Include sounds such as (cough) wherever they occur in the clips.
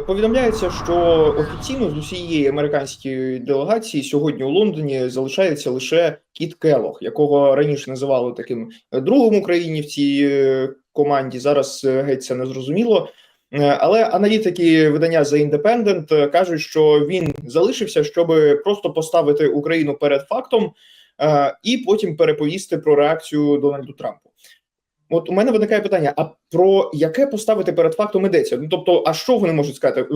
Повідомляється, що офіційно з усієї американської делегації сьогодні у Лондоні залишається лише Кіт Келох, якого раніше називали таким другом Україні в цій е, команді. Зараз е, геть це не зрозуміло. Е, Але аналітики видання The Independent е, кажуть, що він залишився, щоб просто поставити Україну перед фактом е, і потім переповісти про реакцію Дональду Трампу. От у мене виникає питання: а про яке поставити перед фактом йдеться? Ну тобто, а що вони можуть сказати? Е,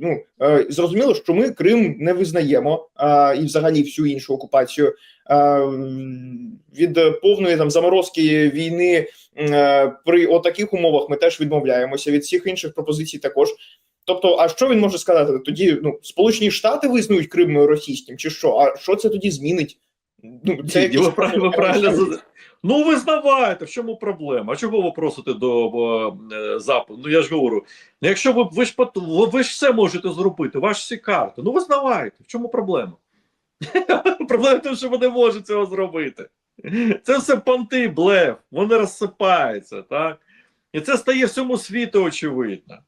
Ну е, зрозуміло, що ми Крим не визнаємо а, і взагалі всю іншу окупацію а, від повної там заморозки війни е, при отаких умовах ми теж відмовляємося від всіх інших пропозицій. Також. Тобто, а що він може сказати? Тоді ну Сполучені Штати визнають Крим російським, чи що? А що це тоді змінить? Ну Це ви правильно, ви правильно Ну, визнавайте, в чому проблема? А чого ви просите до е, запиту? Ну я ж говорю, якщо ви, ви ж ви, ви ж все можете зробити, ваші всі карти. Ну визнавайте, в чому проблема? (laughs) проблема в тому, що ви не можете цього зробити. Це все понти, блеф, вони розсипаються, так? І це стає всьому світу очевидно.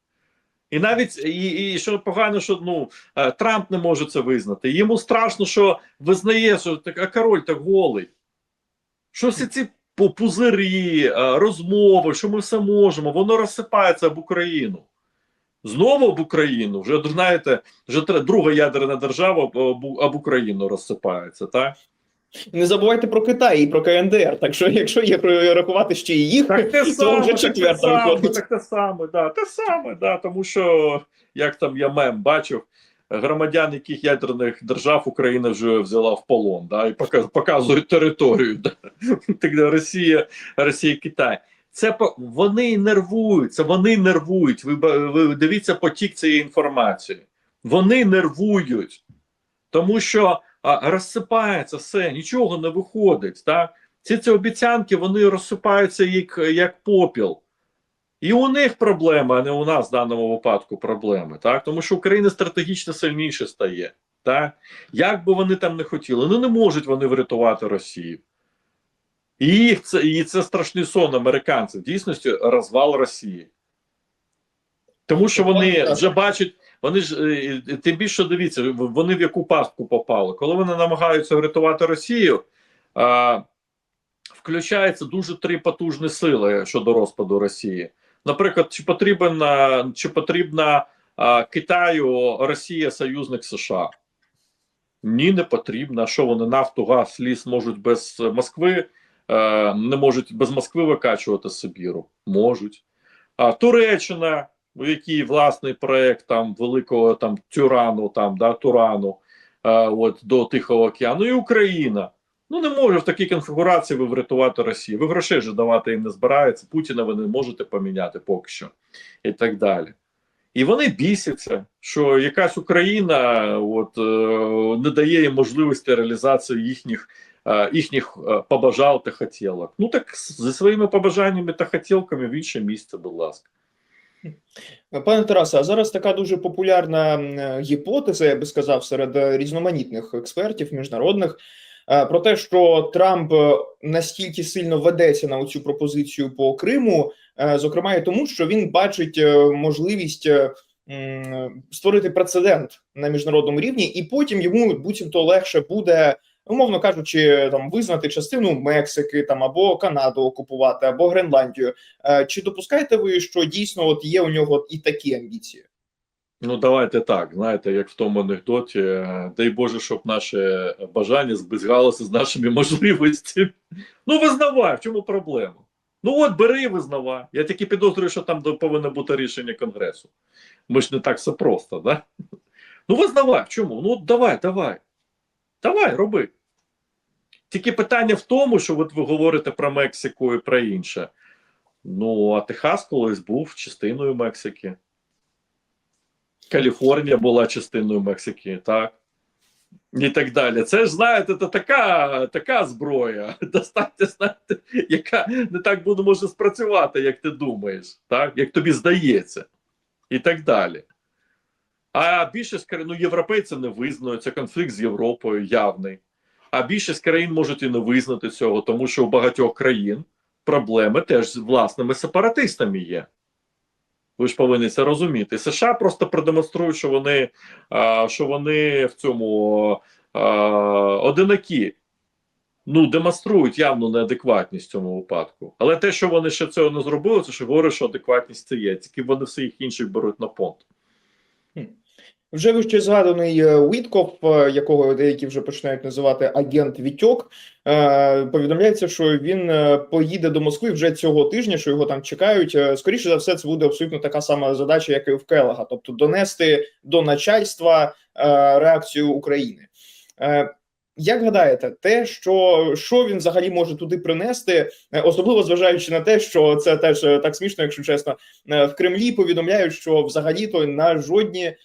І навіть і, і що погано, що ну е, Трамп не може це визнати. Йому страшно, що визнає, що так, а король так голий. Що всі ці пу- пузирі, е, розмови, що ми все можемо, воно розсипається об Україну. Знову об Україну. Вже знаєте, вже друга ядерна держава об, Україну розсипається, так? Не забувайте про Китай і про КНДР. Так що, якщо є рахувати ще і їх, Так те то саме, вже четверта виходить. так те саме, да, те саме, да, тому що, як там я мем бачив, громадян яких ядерних держав Україна вже взяла в полон, да, і пока- показують територію. Да. Так, Росія, Росія, Китай. Це вони нервуються, вони нервують. Ви, ви дивіться потік цієї інформації. Вони нервують, тому що а, розсипається все, нічого не виходить. Так? Ці ці обіцянки вони розсипаються як, як попіл. І у них проблема, а не у нас в даному випадку проблеми. Так? Тому що Україна стратегічно сильніше стає. Так? Як би вони там не хотіли, ну не можуть вони врятувати Росію. І їх це, і це страшний сон американців. Дійсності розвал Росії. Тому що вони вже бачать, вони ж е, е, тим більше дивіться, вони в яку пастку попали. Коли вони намагаються врятувати Росію, а, включаються дуже три потужні сили щодо розпаду Росії. Наприклад, чи потрібен а, чи потрібна а, Китаю Росія союзник США? Ні, не потрібно. А Що вони нафту, газ, ліс можуть без Москви, е, не можуть без Москви викачувати Сибіру? Можуть. А Туреччина, у якій власний проект там великого там тюрану, там да турану, е, от до Тихого океану, і Україна. Ну не може в такій конфігурації ви врятувати Росію. Ви грошей же давати їм не збирається. Путіна ви не можете поміняти поки що, і так далі. І вони бісяться, що якась Україна от, е, не дає їм можливості реалізації їхніх, е, їхніх е, побажал та хотілок. Ну так зі своїми побажаннями та хотілками в інше місце, будь ласка. Пане Тарасе, а зараз така дуже популярна гіпотеза, я би сказав, серед різноманітних експертів міжнародних про те, що Трамп е, настільки сильно ведеться на цю пропозицію по Криму, е, зокрема і тому, що він бачить е, можливість е, створити прецедент на міжнародному рівні, і потім йому буцімто легше буде. Умовно кажучи, там визнати частину Мексики там або Канаду окупувати, або Гренландію. Е, Чи допускаєте ви, що дійсно от є у нього і такі амбіції? Ну, давайте так. Знаєте, як в тому анекдоті, е, дай Боже, щоб наше бажання збігалося з нашими можливостями. Ну, визнавай, в чому проблема? Ну от бери і визнавай. Я тільки підозрюю, що там повинно бути рішення Конгресу. Ми ж не так все просто, да? Ну, визнавай, в чому? Ну, давай, давай. Давай, роби. Тільки питання в тому, що от ви говорите про Мексику і про інше. Ну, а Техас колись був частиною Мексики. Каліфорнія була частиною Мексики, так? І так далі. Це ж, знаєте, це така, така зброя, (laughs) достатньо, знаєте, яка не так буде може спрацювати, як ти думаєш, так? як тобі здається, і так далі. А більшість країн, ну, європейці не визнають, це конфлікт з Європою явний. А більшість країн можуть і не визнати цього, тому що у багатьох країн проблеми теж з власними сепаратистами є. Ви ж повинні це розуміти. США просто продемонструють, що вони, що вони в цьому одинакі. Ну, демонструють явну неадекватність в цьому випадку. Але те, що вони ще цього не зробили, це ж говорить, що адекватність це є. Тільки вони всіх інших беруть на понт. Вже вище згаданий е, Уітков, е, якого деякі вже починають називати агент Вітьок. е, Повідомляється, що він поїде до Москви вже цього тижня, що його там чекають. Скоріше за все, це буде абсолютно така сама задача, як і в Келага, тобто донести до начальства реакцію України. Як гадаєте, те, що, що він взагалі може туди принести, особливо зважаючи на те, що це теж так смішно, якщо чесно, в Кремлі повідомляють, що взагалі-то на жодні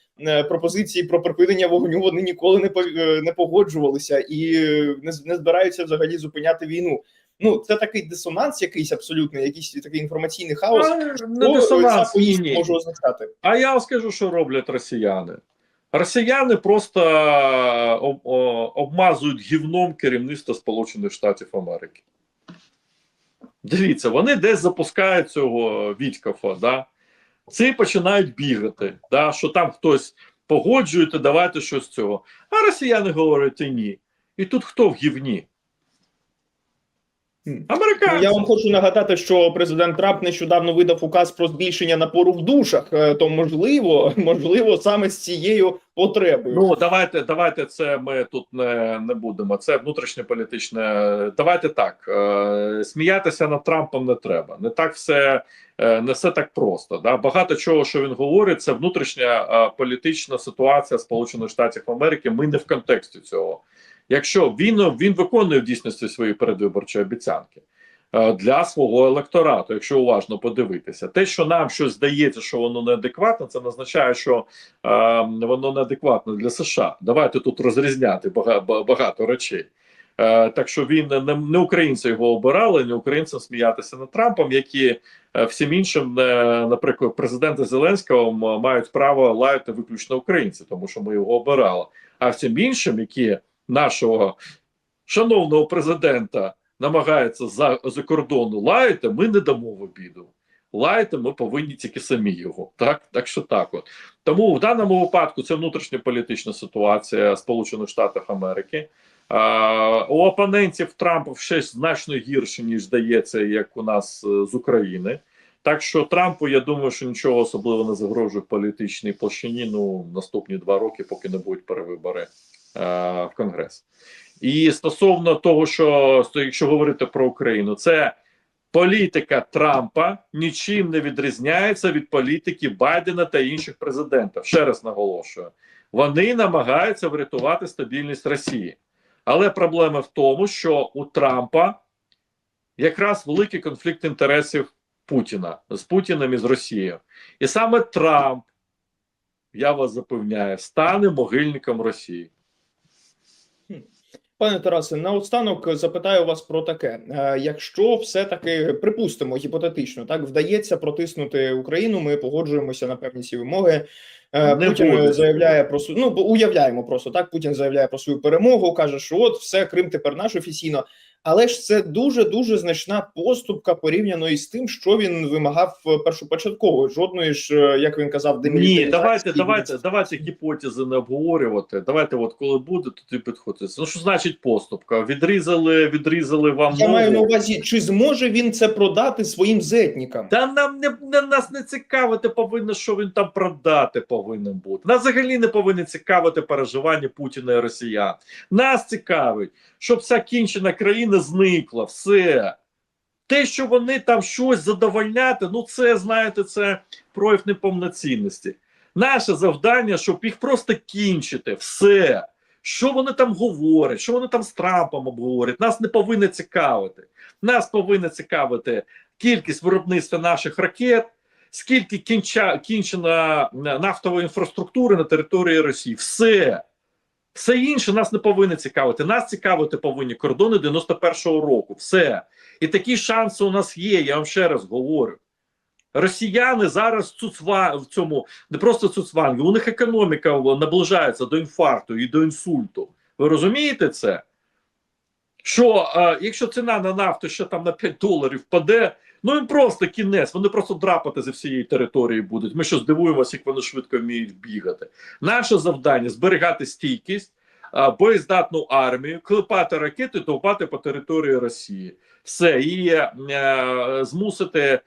пропозиції про припинення вогню вони ніколи не е, не погоджувалися і е, не, не збираються взагалі зупиняти війну. Ну це такий дисонанс, якийсь абсолютний, якийсь такий інформаційний хаос. А, не дисонанс, може означати? А я вам скажу, що роблять росіяни. Росіяни просто е, обмазують гівном керівництво Сполучених Штатів Америки. Дивіться, вони десь запускають цього Вітькафа, да? Ці починають бігати, да? що там хтось погоджуєте, давайте щось цього. А росіяни говорять і ні. І тут хто в гівні? Хм. Американці. Ну, я вам хочу нагадати, що президент Трамп нещодавно видав указ про збільшення напору в душах. Е, То можливо, (laughs) можливо, саме з цією потребою. Ну давайте, давайте це ми тут не, не будемо. Це внутрішньополітичне. Давайте так. Е, сміятися над Трампом не треба. Не так все е, не все так просто. Да? Багато чого, що він говорить, це внутрішня політична ситуація Сполучених Штатів Америки. Ми не в контексті цього. Якщо він він виконує в дійсності свої передвиборчі обіцянки е, для свого електорату, якщо уважно подивитися, те, що нам щось здається, що воно неадекватне, це не означає, що е, воно неадекватне для США. Давайте тут розрізняти бага- багато речей. Е, так що він не, не українці його обирали, не українцям сміятися над Трампом, які е, всім іншим, е, наприклад, президента Зеленського мають право лаяти виключно українці, тому що ми його обирали. А всім іншим, які нашого шановного президента намагаються за, за кордону лаяти, ми не дамо в обіду. Лаяти ми повинні тільки самі його. Так, так що так от. Тому в даному випадку це внутрішньополітична ситуація Сполучених Штатів Америки. А, у опонентів Трампа щось значно гірше, ніж здається, як у нас е, з України. Так що Трампу, я думаю, що нічого особливо не загрожує політичній площині. Ну, наступні два роки, поки не будуть перевибори в Конгрес. І стосовно того, що якщо говорити про Україну, це політика Трампа нічим не відрізняється від політики Байдена та інших президентів. Ще раз наголошую, вони намагаються врятувати стабільність Росії. Але проблема в тому, що у Трампа якраз великий конфлікт інтересів Путіна з Путіним і з Росією. І саме Трамп, я вас запевняю, стане могильником Росії. Пане Тарасе, наостанок запитаю вас про таке: Е, якщо все-таки припустимо гіпотетично, так вдається протиснути Україну, ми погоджуємося на певні ці вимоги. Е, Не Путін буде. заявляє про ну уявляємо просто так. Путін заявляє про свою перемогу, каже, що от все Крим тепер наш офіційно. Але ж це дуже дуже значна поступка порівняно із тим, що він вимагав е, першопочатково. Жодної ж, е, як він казав, Ні, давайте, давайте, давайте гіпотези не обговорювати. Давайте, от коли буде, то ти підходиться. Ну що значить поступка? Відрізали, відрізали вам Я маю на увазі, чи зможе він це продати своїм зетникам? Та нам не, не нас не цікавити повинно, що він там продати повинен бути. Нас взагалі не повинні цікавити переживання Путіна і Росіян. Нас цікавить, щоб ця кінчена країна зникла. Все. Те, що вони там щось задовольняти, ну це знаєте, це прояв неповноцінності. Наше завдання, щоб їх просто кінчити, все. Що вони там говорять, що вони там з Трампом обговорять, нас не повинно цікавити. Нас повинно цікавити кількість виробництва наших ракет, скільки кінча, кінчена нафтової інфраструктури на території Росії. Все. Все інше нас не повинно цікавити. Нас цікавити повинні кордони 91-го року. Все. І такі шанси у нас є. Я вам ще раз говорю. Росіяни зараз цуцва в цьому не просто цуцванги, у них економіка наближається до інфаркту і до інсульту. Ви розумієте це? Що е, якщо ціна на нафту ще там на 5 доларів впаде, ну їм просто кінець, вони просто драпати за всієї території будуть. Ми що здивуємося, як вони швидко вміють бігати. Наше завдання зберігати стійкість, е, боєздатну армію, клепати ракети, довбати по території Росії. Все і е, змусити, е,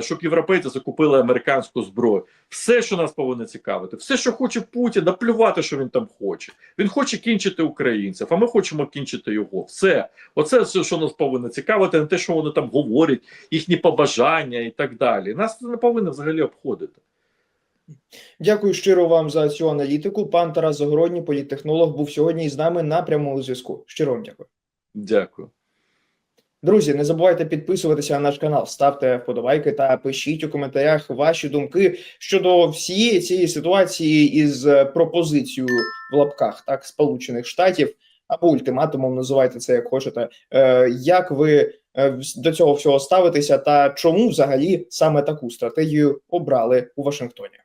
щоб європейці закупили американську зброю. Все, що нас повинно цікавити, все, що хоче Путін, наплювати, що він там хоче. Він хоче кінчити українців, а ми хочемо кінчити його. Все, оце все, що нас повинно цікавити, не те, що вони там говорять, їхні побажання і так далі. Нас це не повинно взагалі обходити. Дякую щиро вам за цю аналітику. Пан Тарас Загородній, політтехнолог, був сьогодні з нами на прямому зв'язку. Щиро вам дякую. Дякую. Друзі, не забувайте підписуватися на наш канал, ставте вподобайки та пишіть у коментарях ваші думки щодо всієї цієї ситуації із е, пропозицією в лапках так Сполучених Штатів або ультиматумом, називайте це як хочете. Е, Як ви е, до цього всього ставитеся, та чому взагалі саме таку стратегію обрали у Вашингтоні?